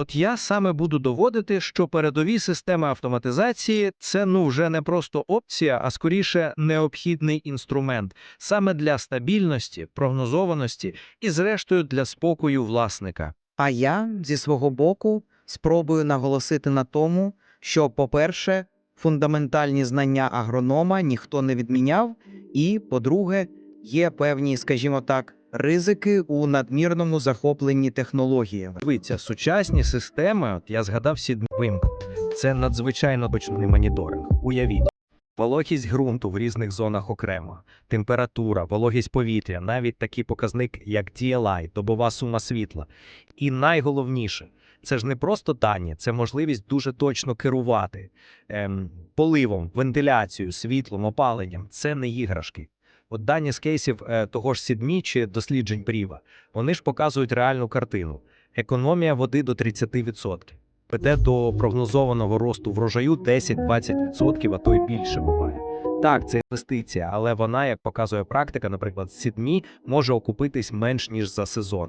От я саме буду доводити, що передові системи автоматизації це ну вже не просто опція, а скоріше необхідний інструмент саме для стабільності, прогнозованості і, зрештою, для спокою власника. А я зі свого боку спробую наголосити на тому, що, по-перше, фундаментальні знання агронома ніхто не відміняв, і, по-друге, є певні, скажімо так, ризики у надмірному захопленні технологіями. Дивіться, сучасні системи, от я згадав Сідвимк, це надзвичайно точний моніторинг. Уявіть. Вологість ґрунту в різних зонах окремо, температура, вологість повітря, навіть такий показник, як DLI, добова сума світла. І найголовніше, це ж не просто дані, це можливість дуже точно керувати ем, поливом, вентиляцією, світлом, опаленням. Це не іграшки. От дані з кейсів е, того ж Сідмі чи досліджень Бріва, вони ж показують реальну картину. Економія води до 30%. Веде до прогнозованого росту врожаю 10-20%, а то й більше буває. Так, це інвестиція, але вона, як показує практика, наприклад, Сідмі може окупитись менш ніж за сезон.